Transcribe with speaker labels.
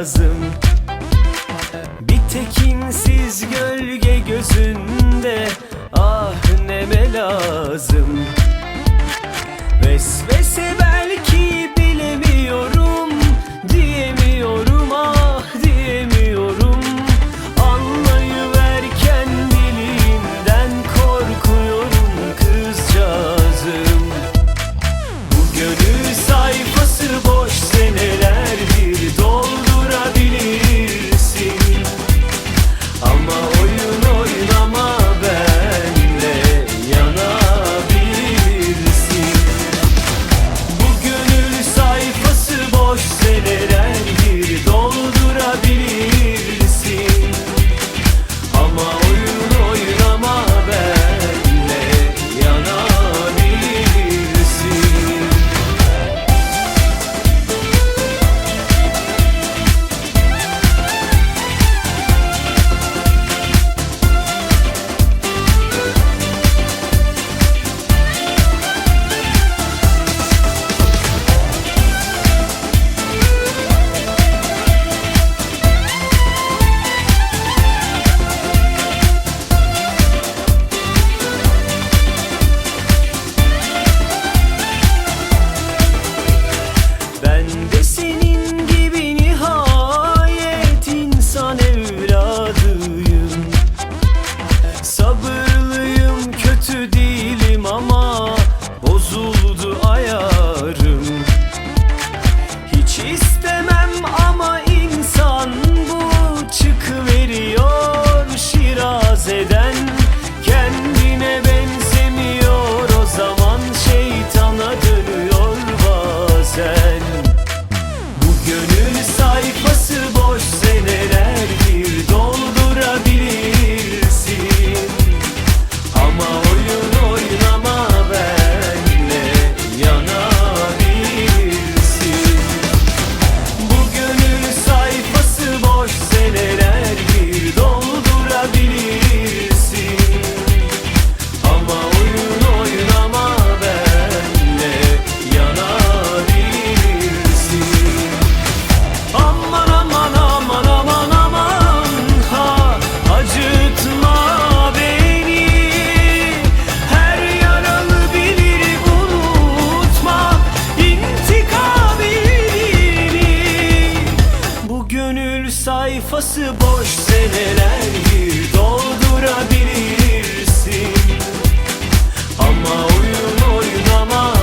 Speaker 1: lazım. Bir tekinsiz gölge gözünde Ah neme lazım. Vesvese ben sayfası boş seneler doldurabilirsin. Ama oyun oynamak